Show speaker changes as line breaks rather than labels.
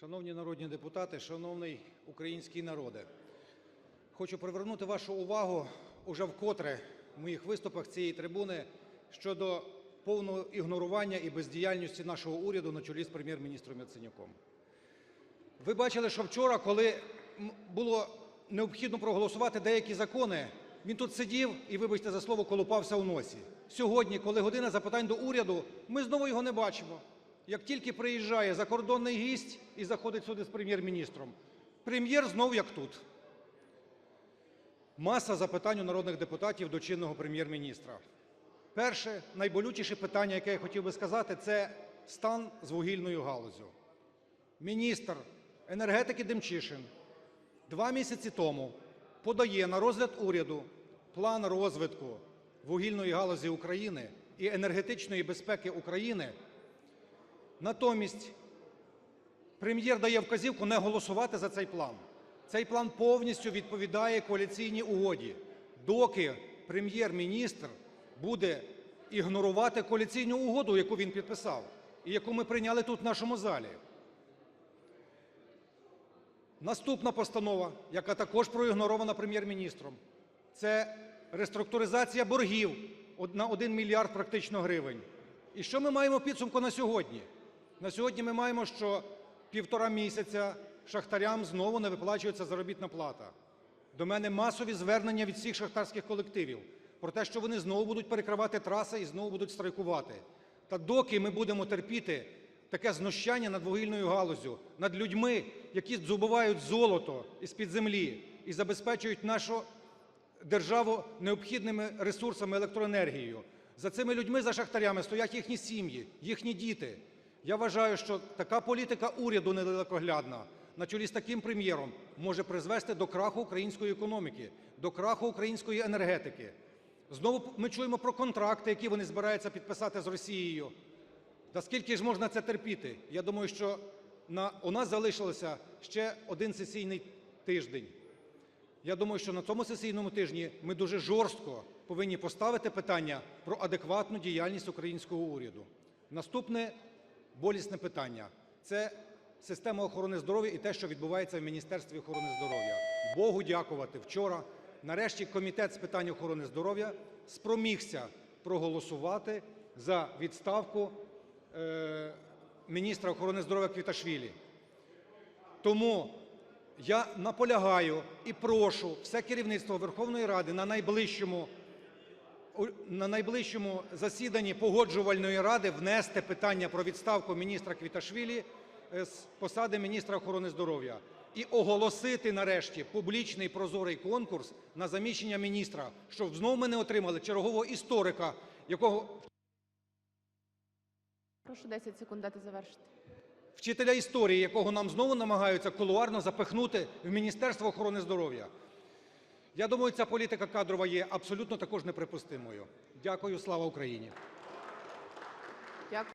Шановні народні депутати, шановний український народе! Хочу привернути вашу увагу уже вкотре в моїх виступах цієї трибуни щодо повного ігнорування і бездіяльності нашого уряду на чолі з Прем'єр-міністром Яценюком. Ви бачили, що вчора, коли було необхідно проголосувати деякі закони, він тут сидів і, вибачте за слово, колупався у носі. Сьогодні, коли година запитань до уряду, ми знову його не бачимо. Як тільки приїжджає закордонний гість і заходить сюди з прем'єр-міністром, прем'єр знов як тут. Маса запитань у народних депутатів до чинного прем'єр-міністра. Перше, найболючіше питання, яке я хотів би сказати, це стан з вугільною галуззю. Міністр енергетики Демчишин два місяці тому подає на розгляд уряду план розвитку вугільної галузі України і енергетичної безпеки України. Натомість прем'єр дає вказівку не голосувати за цей план. Цей план повністю відповідає коаліційній угоді. Доки прем'єр-міністр буде ігнорувати коаліційну угоду, яку він підписав, і яку ми прийняли тут в нашому залі. Наступна постанова, яка також проігнорована прем'єр-міністром, це реструктуризація боргів на 1 мільярд практично гривень. І що ми маємо підсумку на сьогодні? На сьогодні ми маємо, що півтора місяця шахтарям знову не виплачується заробітна плата. До мене масові звернення від всіх шахтарських колективів про те, що вони знову будуть перекривати траси і знову будуть страйкувати. Та доки ми будемо терпіти таке знущання над вугільною галуззю, над людьми, які здобувають золото із-під землі і забезпечують нашу державу необхідними ресурсами електроенергією. За цими людьми, за шахтарями стоять їхні сім'ї, їхні діти. Я вважаю, що така політика уряду недалекоглядна на чолі з таким прем'єром може призвести до краху української економіки, до краху української енергетики. Знову ми чуємо про контракти, які вони збираються підписати з Росією. Та скільки ж можна це терпіти? Я думаю, що на, у нас залишилося ще один сесійний тиждень. Я думаю, що на цьому сесійному тижні ми дуже жорстко повинні поставити питання про адекватну діяльність українського уряду. Наступне болісне питання це система охорони здоров'я і те, що відбувається в Міністерстві охорони здоров'я. Богу дякувати. Вчора, нарешті, комітет з питань охорони здоров'я спромігся проголосувати за відставку е, міністра охорони здоров'я Квіташвілі. Тому я наполягаю і прошу все керівництво Верховної Ради на найближчому, на найближчому засіданні погоджувальної ради внести питання про відставку міністра Квіташвілі е, з посади міністра охорони здоров'я і оголосити нарешті публічний прозорий конкурс на заміщення міністра, щоб знову ми не отримали чергового історика, якого
Прошу 10 секунд дати завершити.
вчителя історії, якого нам знову намагаються кулуарно запихнути в Міністерство охорони здоров'я. Я думаю, ця політика кадрова є абсолютно також неприпустимою. Дякую, слава Україні.